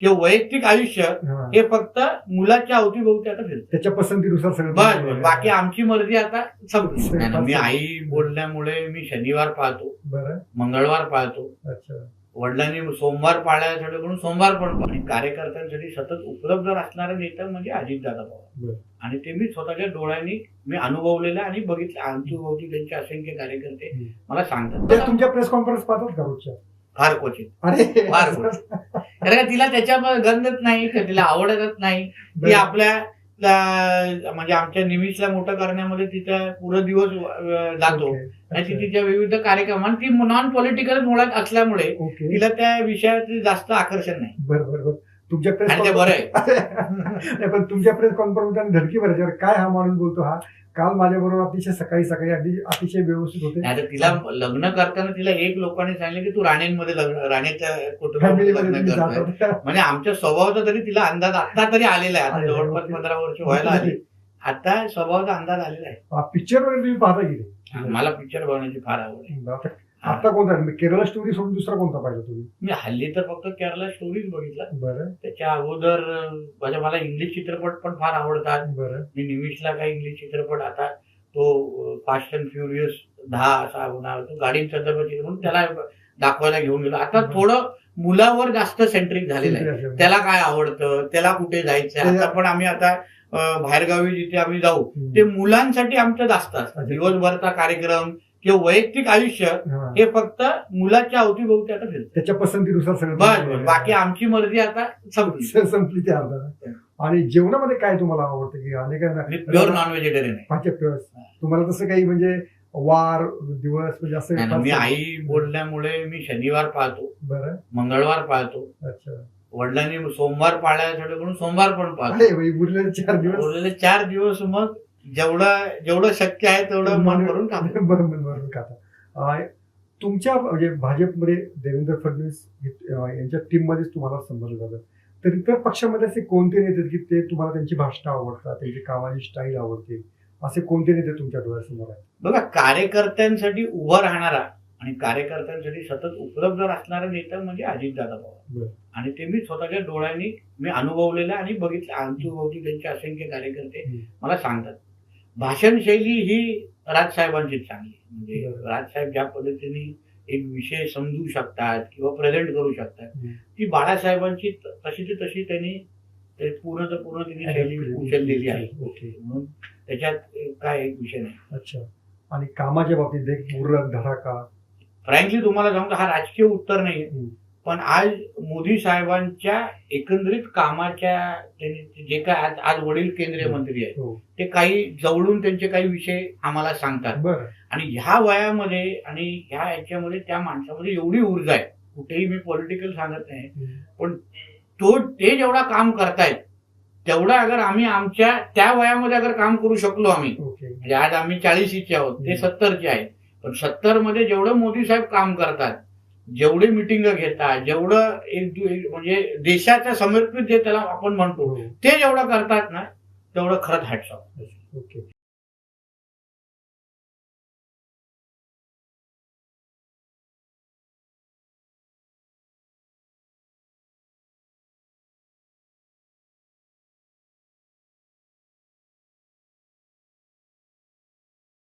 किंवा वैयक्तिक आयुष्य हा. फक्त मुलाच्या अवतीभोवती आता फिरतं. त्याच्या पसंतीनुसार सगळं. बाकी आमची मर्जी आता ना, मी आई बोलण्यामुळे मी शनिवार पाळतो मंगळवार पाळतो. अच्छा. वडिलांनी सोमवार पाळण्यासाठी म्हणून सोमवार पण. आणि कार्यकर्त्यांसाठी सतत उपलब्ध असणारा नेता म्हणजे अजितदादा पवार. बरं. आणि ते मी स्वतःच्या डोळ्यांनी मी अनुभवलेलं आणि बघितलं. आमच्याभोवती त्यांचे असंख्य कार्यकर्ते. मला सांगतात. तुमच्या प्रेस कॉन्फरन्स पाहतात का फार क्वचित. अरे. फार कारण का तिला त्याच्यामध्ये गंधच नाही तिला आवडतच नाही ती. आपल्या म्हणजे आमच्या निमिषला मोठं करण्यामध्ये तिचा पुरा दिवस जातो. आणि. तिच्या विविध कार्यक्रम आणि ती नॉन पॉलिटिकल मुळात असल्यामुळे तिला त्या विषयात जास्त आकर्षण नाही बरं बरं बरं तुमच्या प्रेस आणि ते बरं आहे. नाही पण तुमच्या प्रेस कॉन्फरन्स धडकी भरायच्यावर काय हा माणूस बोलतो हा? काल माझ्या बरोबर अतिशय सकाळी सकाळी अगदी अतिशय व्यवस्थित होते. तिला लग्न करताना तिला एक लोकांनी सांगितलं की तू राणेंमध्ये लग्न राणेच्या कुटुंबामध्ये. म्हणजे आमच्या स्वभावाचा तरी तिला अंदाज आता तरी आलेला आहे. आता. जवळपास पंधरा वर्ष व्हायला आली. आता स्वभावाचा अंदाज आलेला आहे. पिक्चर वगैरे तुम्ही पाहता की नाही? मला पिक्चर बनवण्याची फार आवड आहे. आता कोणता? केरळ स्टोरी सोडून दुसरा कोणता पाहिजे तुम्ही? मी हल्ली तर फक्त केरला स्टोरीज बघितला. बरं. त्याच्या अगोदर म्हणजे मला इंग्लिश चित्रपट पण फार आवडतात. बरं. मी निमिषला काही इंग्लिश चित्रपट आता तो फास्ट अँड फ्युरियस दहा असा होणार तो गाडींसंदर्भात म्हणून त्याला दाखवायला घेऊन गेलो. आता थोडं मुलावर जास्त सेंट्रिक झालेलं आहे. त्याला काय आवडतं? त्याला कुठे जायचं आता पण आम्ही आता बाहेरगावी जिथे आम्ही जाऊ. ते मुलांसाठी आमचं जास्त असतं. दिवसभरचा कार्यक्रम किंवा वैयक्तिक आयुष्य हा. हे फक्त मुलाच्या अवतीभोवती आता फिरतं. त्याच्या पसंतीनुसार सगळं बस बस. बाकी आमची मर्जी आता संपली. संपली त्या अर्धा. आणि जेवणामध्ये काय तुम्हाला आवडतं की मी प्युअर नॉन व्हेजिटेरियन आहे दिवस तुम्हाला तसं काही म्हणजे वार दिवस म्हणजे असं नाही ना, मी आई बोलण्यामुळे मी शनिवार पाळतो. बरं. मंगळवार पाळतो. अच्छा. वडिलांनी सोमवार पाळण्यासाठी म्हणून सोमवार पण पाळतो. अरे उरलेले चार दिवस. उरलेले चार दिवस मग जेवढं जेवढं शक्य आहे तेवढं मन भरून खातो मन भरून खाता तुमच्या म्हणजे भाजपमध्ये देवेंद्र फडणवीस यांच्या टीम मध्येच तुम्हाला संबंध झालं. तर इतर पक्षामध्ये असे कोणते नेते की ते तुम्हाला त्यांची भाषा आवडतात त्यांची कामाची स्टाईल आवडते? असे कोणते नेते तुमच्या डोळ्यासमोर आहेत? बघा कार्यकर्त्यांसाठी उभं राहणारा आणि कार्यकर्त्यांसाठी सतत उपलब्ध असणारा नेता म्हणजे अजितदादा पवार. आणि ते मी स्वतःच्या डोळ्यांनी मी अनुभवलेलं आणि बघितलं. आमच्याभोवती त्यांचे असंख्य कार्यकर्ते. मला सांगतात. भाषण शैली ही राजसाहेबांचीच चांगली म्हणजे. राजसाहेब ज्या पद्धतीने एक विषय समजू शकतात किंवा प्रेझेंट करू शकतात. ती बाळासाहेबांची त- तशीची तशी त्यांनी ते पूर्ण तर पूर्ण त्यांनी शैली उचललेली आहे. ओके. म्हणून त्याच्यात काय एक विषय नाही. अच्छा. आणि कामाच्या बाबतीत एक उरक धडाका. फ्रँकली तुम्हाला सांगतो हा राजकीय उत्तर नाही. पण आज मोदी साहेबांच्या एकंदरीत कामाच्या जे काय आज आज वडील केंद्रीय मंत्री आहेत हो. ते काही जवळून त्यांचे काही विषय आम्हाला सांगतात. आणि ह्या वयामध्ये आणि ह्या याच्यामध्ये त्या माणसामध्ये एवढी ऊर्जा आहे. कुठेही मी पॉलिटिकल सांगत नाही. हम्म. तो ते जेवढा काम करतायत तेवढं अगर आम्ही आमच्या त्या वयामध्ये अगर काम करू शकलो आम्ही म्हणजे आज आम्ही चाळीशीचे आहोत ते. सत्तरचे आहेत. पण सत्तरमध्ये जेवढं मोदी साहेब काम करतात जेवढे मिटिंग घेतात जेवढं एक म्हणजे देशाच्या समर्पित जे त्याला आपण म्हणतो हो. ते जेवढं करतात ना तेवढं खरंच हॅट्स ओके